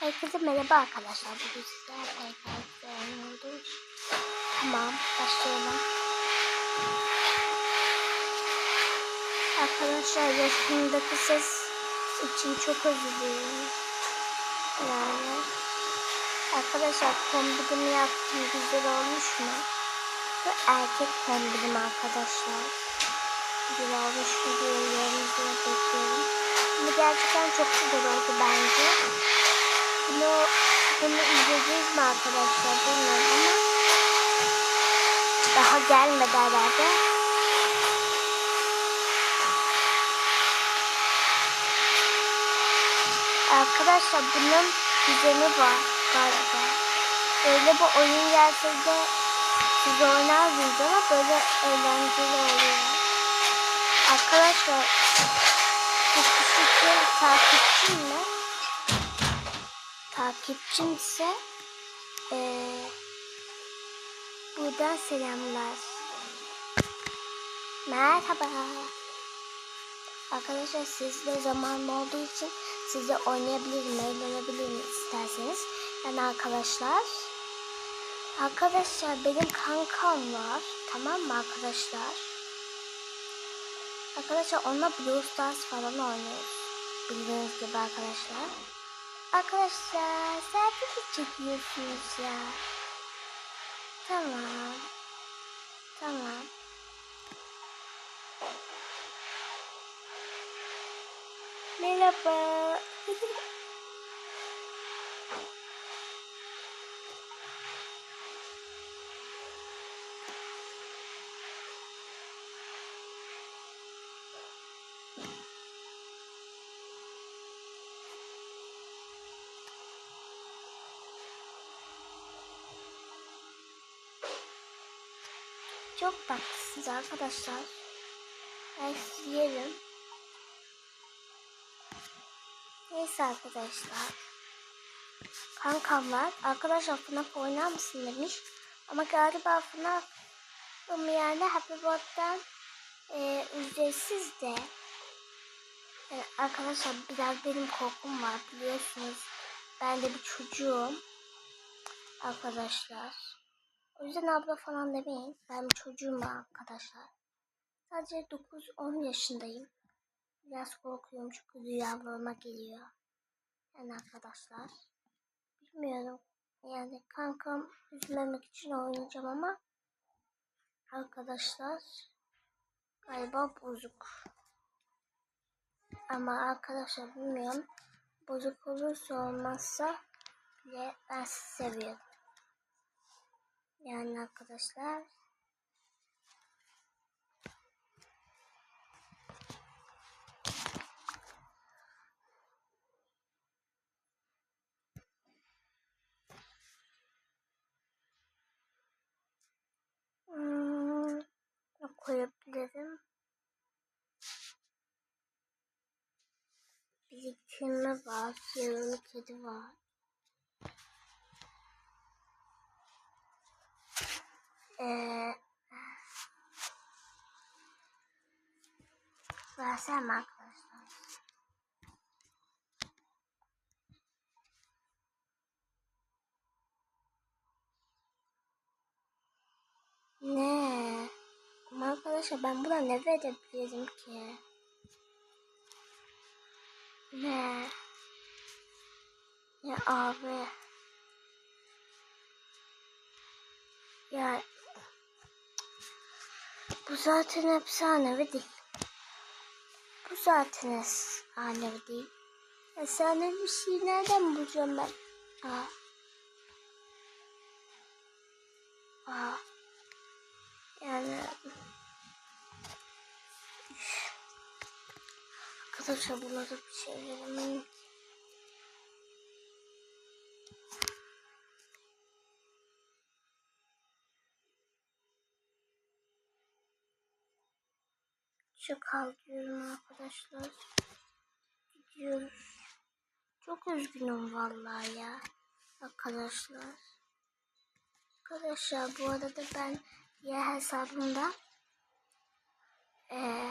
Herkese merhaba arkadaşlar. Bugün sizlerle PKX'de oynuyoruz. Tamam, başlayalım. Arkadaşlar yaşımdaki ses için çok özür dilerim. Yani arkadaşlar kombinimi yaptım güzel olmuş mu? Bu erkek kombinim arkadaşlar. Güzel olmuş mu diye yorumunuzu bekliyorum. Ama gerçekten çok güzel oldu bence. Bunu, bunu izleyeceğiz mi arkadaşlar bilmiyorum ama daha gelmedi herhalde. Arkadaşlar bunun düzeni var galiba. Böyle bir oyun gelse de siz oynarsınız ama böyle eğlenceli oluyor. Arkadaşlar bu kişi takipçim mi? Takipçim ise eee buradan selamlar. Merhaba. Arkadaşlar sizde zaman olduğu için size oynayabilirim, eğlenebilirim isterseniz. Yani arkadaşlar. Arkadaşlar benim kankam var. Tamam mı arkadaşlar? Arkadaşlar onunla Blue Stars falan oynuyoruz. Bildiğiniz gibi arkadaşlar. Arkadaşlar selfie çekiyorsunuz ya. Tamam. Tamam. Merhaba. Çok tatlısınız arkadaşlar. Ben sizi yerim. Neyse arkadaşlar. Kankamlar arkadaşlar FNAF oynar mısın demiş. Ama galiba FNAF yani Happy Bot'tan e, ücretsiz de. E, arkadaşlar biraz benim korkum var biliyorsunuz. Ben de bir çocuğum. Arkadaşlar. O yüzden abla falan demeyin. Ben çocuğum arkadaşlar. Sadece 9-10 yaşındayım. Biraz korkuyorum çünkü rüyalarıma geliyor. Yani arkadaşlar. Bilmiyorum. Yani kankam üzmemek için oynayacağım ama arkadaşlar galiba bozuk. Ama arkadaşlar bilmiyorum. Bozuk olursa olmazsa bile ben sizi seviyorum. Yani arkadaşlar. Hmm, koyabilirim? Birikimi var, yarılı kedi var. Ee, versem arkadaşlar. Ne? Ama arkadaşlar ben buna ne verebilirim ki? Ne? Ya abi. Ya bu zaten efsanevi değil. Bu zaten efsanevi değil. Efsanevi bir şey nereden bulacağım ben? Aa. Aa. Yani. Arkadaşlar buna da bir şey veremem. Diyorum arkadaşlar. Gidiyoruz. Çok üzgünüm vallahi ya. Arkadaşlar. Arkadaşlar bu arada ben diğer hesabımda eee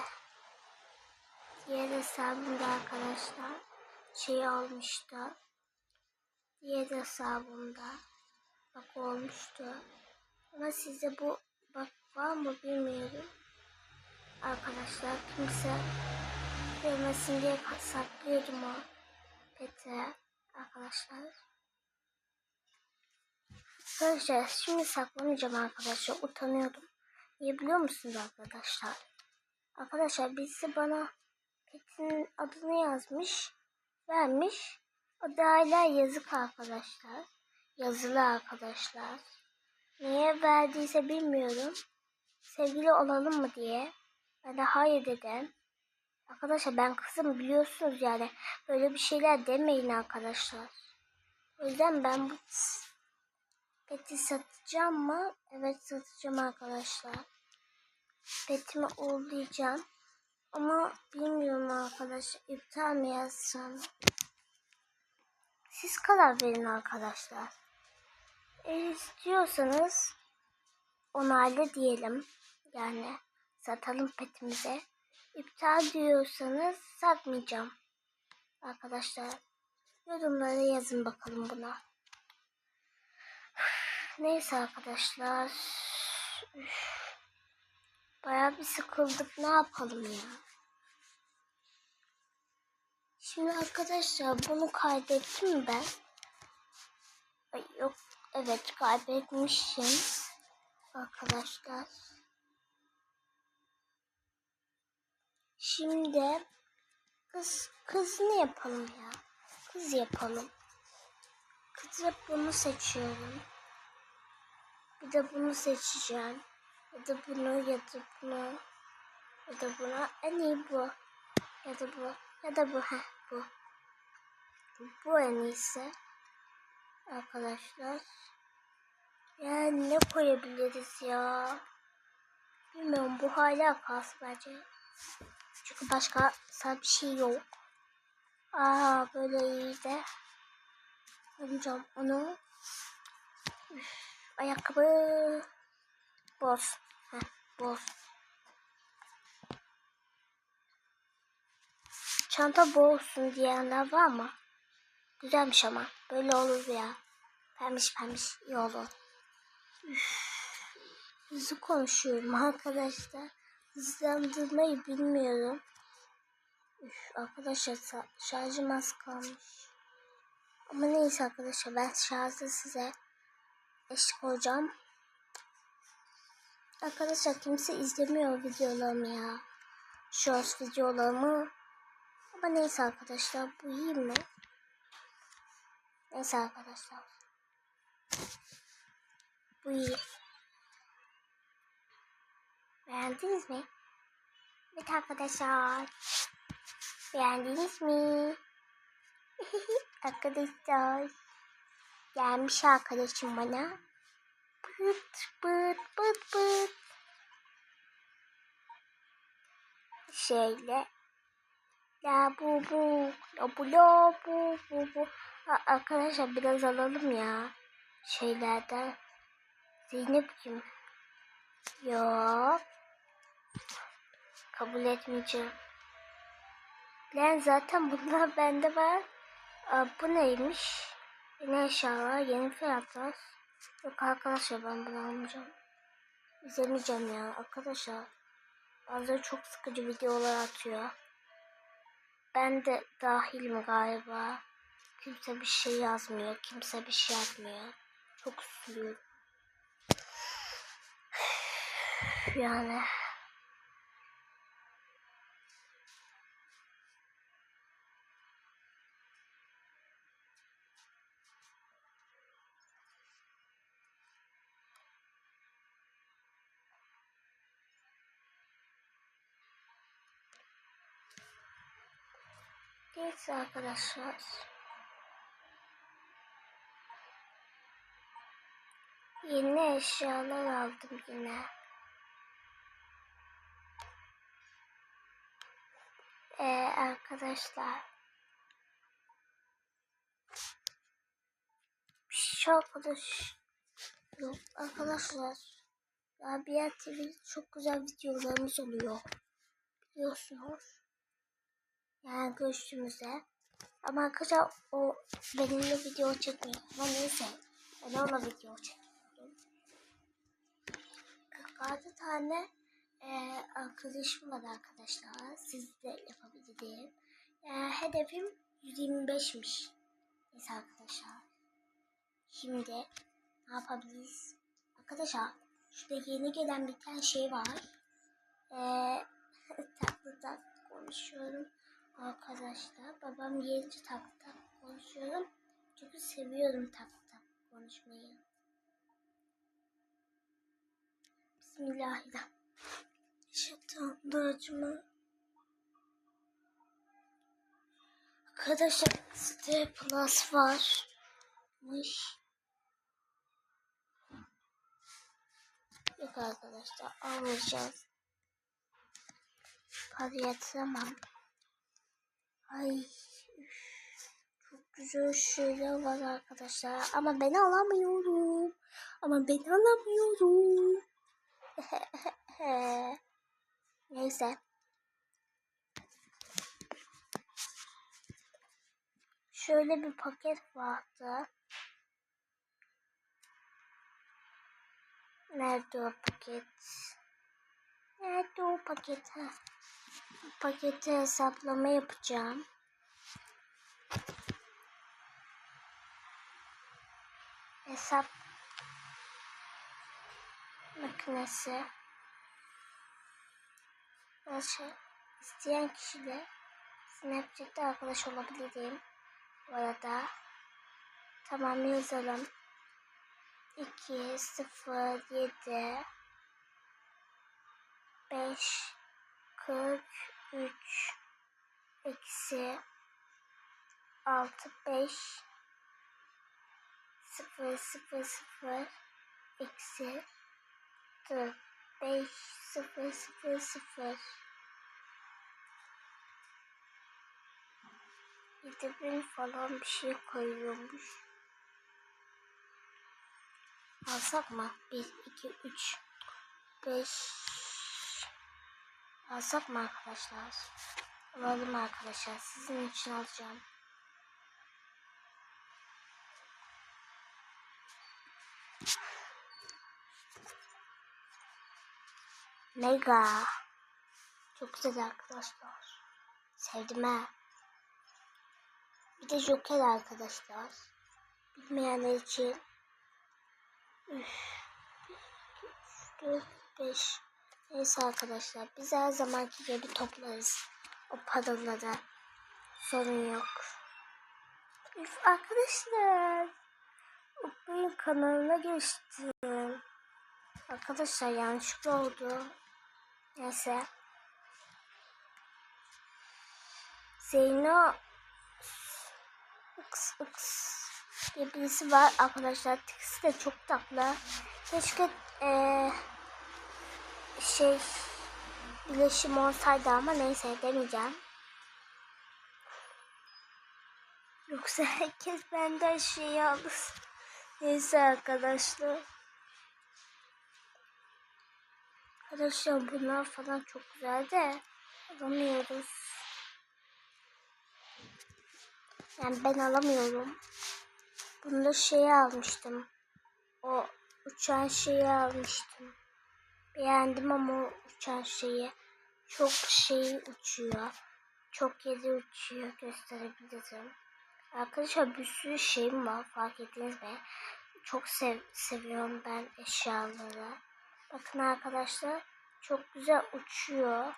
diğer hesabımda arkadaşlar şey olmuştu. diğer hesabımda. Bak olmuştu. Ama size bu bak var mı bilmiyorum. Arkadaşlar kimse görmesin diye saklıyordum o peti arkadaşlar. Arkadaşlar şimdi saklamayacağım arkadaşlar. Utanıyordum. Niye biliyor musunuz arkadaşlar? Arkadaşlar birisi bana petin adını yazmış. Vermiş. O da hala yazık arkadaşlar. Yazılı arkadaşlar. Niye verdiyse bilmiyorum. Sevgili olalım mı diye. Ben de hayır dedim. Arkadaşlar ben kızım biliyorsunuz yani. Böyle bir şeyler demeyin arkadaşlar. O yüzden ben bu peti satacağım mı? Evet satacağım arkadaşlar. Petimi uğurlayacağım. Ama bilmiyorum arkadaşlar. İptal mi yazsam? Siz karar verin arkadaşlar. Eğer istiyorsanız onayla diyelim. Yani satalım petimize. İptal diyorsanız satmayacağım. Arkadaşlar yorumlara yazın bakalım buna. Neyse arkadaşlar. Üf. Bayağı bir sıkıldık. Ne yapalım ya? Şimdi arkadaşlar bunu kaydettim ben. Ay yok. Evet kaybetmişim. Arkadaşlar. Şimdi kız kız ne yapalım ya? Kız yapalım. Kız hep bunu seçiyorum. Bir de bunu seçeceğim. Ya da bunu ya da bunu. Ya da bunu. En iyi bu. Ya da bu. Ya da bu. Heh, bu. Bu en iyisi. Arkadaşlar. Yani ne koyabiliriz ya? Bilmiyorum bu hala kalsın bence. Çünkü başka bir şey yok. Aa böyle iyi de. Alacağım onu. Üf, ayakkabı. Boz. Heh, boz. Çanta boğulsun diyenler var mı? Güzelmiş ama. Böyle olur ya. Pembiş pembiş iyi olur. Üf, hızlı konuşuyorum arkadaşlar. Hızlandırmayı bilmiyorum. Üf, arkadaşlar şarjım az kalmış. Ama neyse arkadaşlar ben şarjda size eşlik olacağım. Arkadaşlar kimse izlemiyor videolarımı ya. Shorts videolarımı. Ama neyse arkadaşlar bu iyi mi? Neyse arkadaşlar. Bu iyi. Beğendiniz mi? Evet arkadaşlar. Beğendiniz mi? arkadaşlar. Gelmiş arkadaşım bana. Pıt pıt pıt pıt. Şöyle. La bu bu. La bu la bu bu bu. Ha, arkadaşlar biraz alalım ya. Şeylerden. Zeynep kim? Yok. Kabul etmeyeceğim. Lan zaten bunlar bende var. Aa, bu neymiş? Yeni eşyalar, yeni fiyatlar. Yok arkadaşlar ben bunu almayacağım. İzlemeyeceğim ya arkadaşlar. Bazıları çok sıkıcı videolar atıyor. Ben de dahilim galiba. Kimse bir şey yazmıyor. Kimse bir şey yapmıyor. Çok üzülüyorum. Yani. Neyse arkadaşlar. Yeni eşyalar aldım yine. Ee, arkadaşlar. Şu arkadaş. Yok arkadaşlar. Rabia TV çok güzel videolarımız oluyor. Biliyorsunuz. Yani görüşümüze. Ama arkadaşlar o benimle video çekmiyor. Ama neyse. Ben onunla video çekiyorum. 46 tane e, arkadaşım var arkadaşlar. Siz de yapabilirim. E, hedefim 125'miş. Neyse arkadaşlar. Şimdi ne yapabiliriz? Arkadaşlar şurada yeni gelen bir tane şey var. Ee, tatlı tatlı konuşuyorum. Arkadaşlar babam tatlı tatlı konuşuyorum. Çünkü seviyorum tatlı tatlı konuşmayı. Bismillahirrahmanirrahim. Şeytanlarcıma. Arkadaşlar site plus varmış. Yok arkadaşlar almayacağız. Para yatıramam. Ay çok güzel şeyler var arkadaşlar. Ama ben alamıyorum. Ama ben alamıyorum. Neyse. Şöyle bir paket vardı. Nerede o paket? Nerede o paket? Ha. Paketi hesaplama yapacağım. Hesap makinesi. Nasıl isteyen kişiyle Snapchat'te arkadaş olabilirim. Bu arada tamam yazalım. 2 0 7 5 43 eksi 6 5 0 0 0 eksi 4 5 0 0 0 7000 falan bir şey koyuyormuş. Alsak mı? 1, 2, 3, 5. Alsak mı arkadaşlar? Alalım arkadaşlar. Sizin için alacağım. Mega. Çok güzel arkadaşlar. Sevdim ha. Bir de Joker arkadaşlar. Bilmeyenler için 3, 4, 5. Neyse arkadaşlar biz her zamanki gibi toplarız. O paraları. Sorun yok. Üf, arkadaşlar. Benim kanalına geçtim. Arkadaşlar yanlışlıkla oldu. Neyse. Zeyno X X birisi var arkadaşlar. Tikisi de çok tatlı. Keşke ee, şey birleşim olsaydı ama neyse demeyeceğim. Yoksa herkes benden şey alır. Neyse arkadaşlar. Arkadaşlar bunlar falan çok güzel de alamıyoruz. Yani ben alamıyorum. Bunda şeyi almıştım. O uçan şeyi almıştım. Beğendim ama uçan şeyi çok şey uçuyor. Çok yeri uçuyor gösterebilirim. Arkadaşlar bir sürü şeyim var fark ettiniz mi? Çok sev seviyorum ben eşyaları. Bakın arkadaşlar çok güzel uçuyor.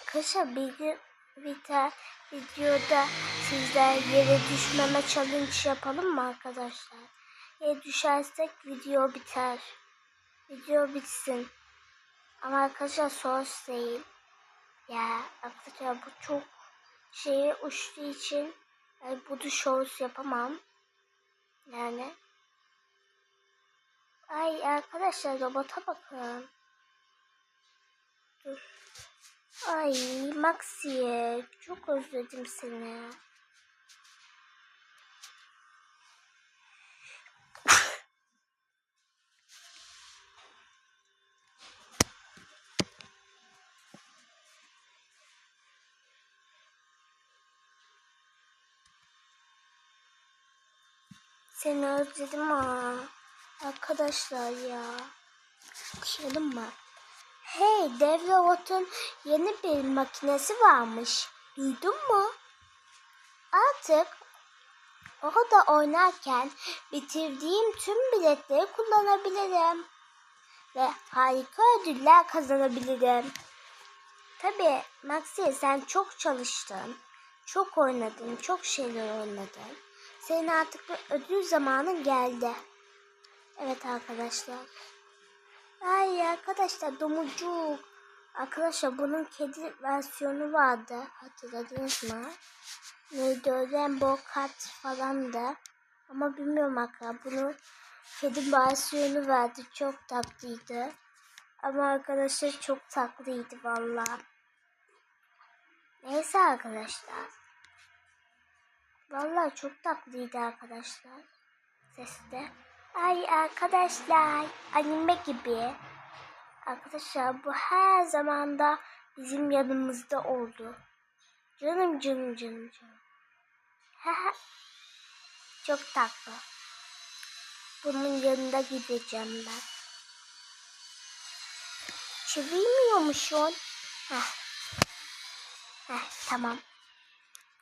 Arkadaşlar bir, bir tane videoda sizler yere düşmeme challenge yapalım mı arkadaşlar? Yere düşersek video biter. Video bitsin. Ama arkadaşlar source değil. Ya arkadaşlar bu çok şeye uçtuğu için yani bu da shows yapamam. Yani Ay arkadaşlar robota bakın. Dur. Ay Maxiye çok özledim seni. Seni özledim ha. Arkadaşlar ya. Konuşalım mı? Hey dev robotun yeni bir makinesi varmış. Duydun mu? Artık orada oynarken bitirdiğim tüm biletleri kullanabilirim. Ve harika ödüller kazanabilirim. Tabii Maxi sen çok çalıştın. Çok oynadın, çok şeyler oynadın. Senin artık ödül zamanın geldi. Evet arkadaşlar. Ay arkadaşlar domuzcuk. Arkadaşlar bunun kedi versiyonu vardı. Hatırladınız mı? Neydi o? Rainbow Cat falan da. Ama bilmiyorum arkadaşlar. Bunun kedi versiyonu vardı. Çok tatlıydı. Ama arkadaşlar çok tatlıydı vallahi. Neyse arkadaşlar. Vallahi çok tatlıydı arkadaşlar. Sesi de. Ay arkadaşlar anime gibi. Arkadaşlar bu her zaman da bizim yanımızda oldu. Canım canım canım canım. Çok tatlı. Bunun yanında gideceğim ben. Çevirmiyormuşsun. Heh. Heh, tamam.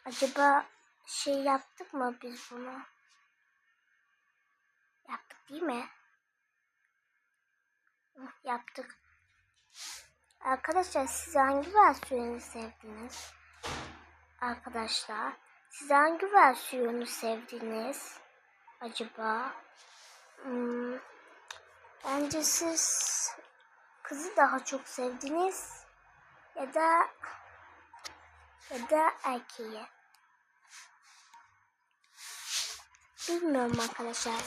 Acaba şey yaptık mı biz bunu? Yaptık değil mi? Yaptık. Arkadaşlar siz hangi versiyonu sevdiniz? Arkadaşlar siz hangi versiyonu sevdiniz? Acaba? Hmm, bence siz kızı daha çok sevdiniz ya da ya da erkeği. Bilmiyorum arkadaşlar.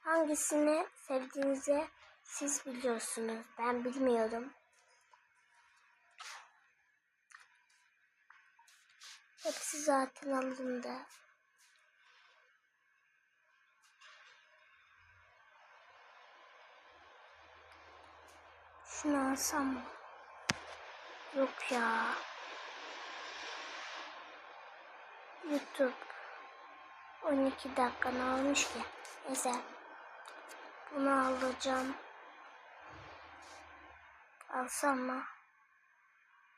Hangisini sevdiğinizi siz biliyorsunuz. Ben bilmiyorum. Hepsi zaten alındı. Şunu alsam mı? Yok ya. YouTube 12 dakika ne olmuş ki? Neyse. Bunu alacağım. Alsam mı?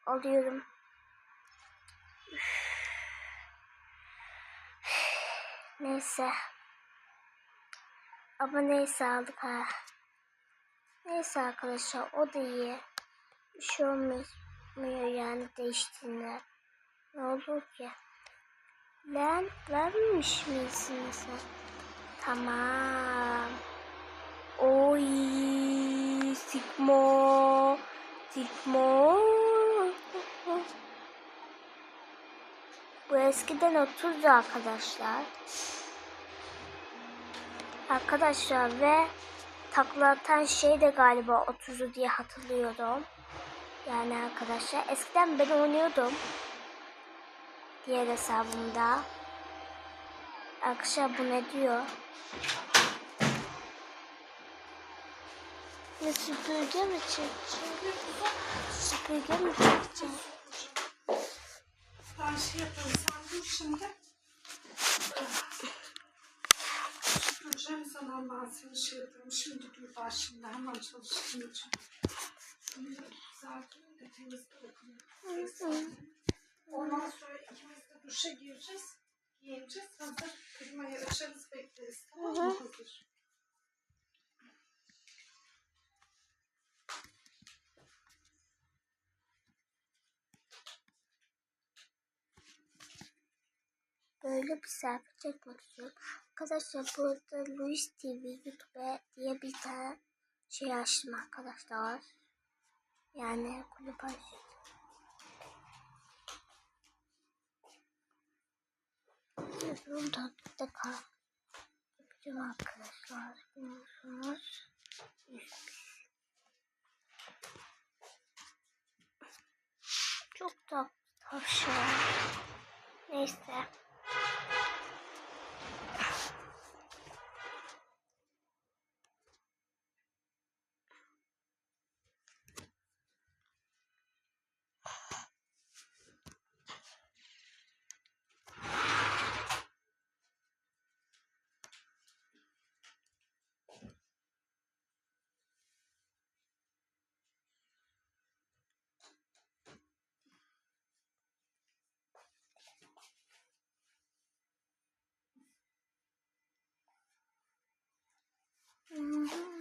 Alıyorum. Neyse. Ama neyse aldık ha. Neyse arkadaşlar o da iyi. Bir şey olmuyor yani değiştiğinde. Ne olur ki? Lan vermemiş misin sen? Tamam. Oy Sigmo. Sigmo. Bu eskiden 30 arkadaşlar. Arkadaşlar ve takla atan şey de galiba 30'u diye hatırlıyorum. Yani arkadaşlar eskiden ben oynuyordum. Diğer hesabımda. Arkadaşlar bu ne diyor? Ne süpürge mi çekeceğim? Süpürge mi çekeceğim? Ben şey yapayım sandım şimdi. Süpüreceğim zaman ben seni şey yapıyorum. Şimdi dur ben şimdi hemen çalıştırmayacağım. Şimdi düzelteyim de temiz bırakayım. Ondan sonra ikimiz de duşa gireceğiz. Giyineceğiz. Hazır klimayı açarız bekleriz. Tamam mı? Hazır. Böyle bir selfie çekmek istiyorum. Arkadaşlar burada Luis TV YouTube diye bir tane şey açtım arkadaşlar. Yani kulüp açtım. Yazılım takipte kal. Yapacağım arkadaşlar. Biliyorsunuz. Çok da tavşan. Neyse. Mm-hmm.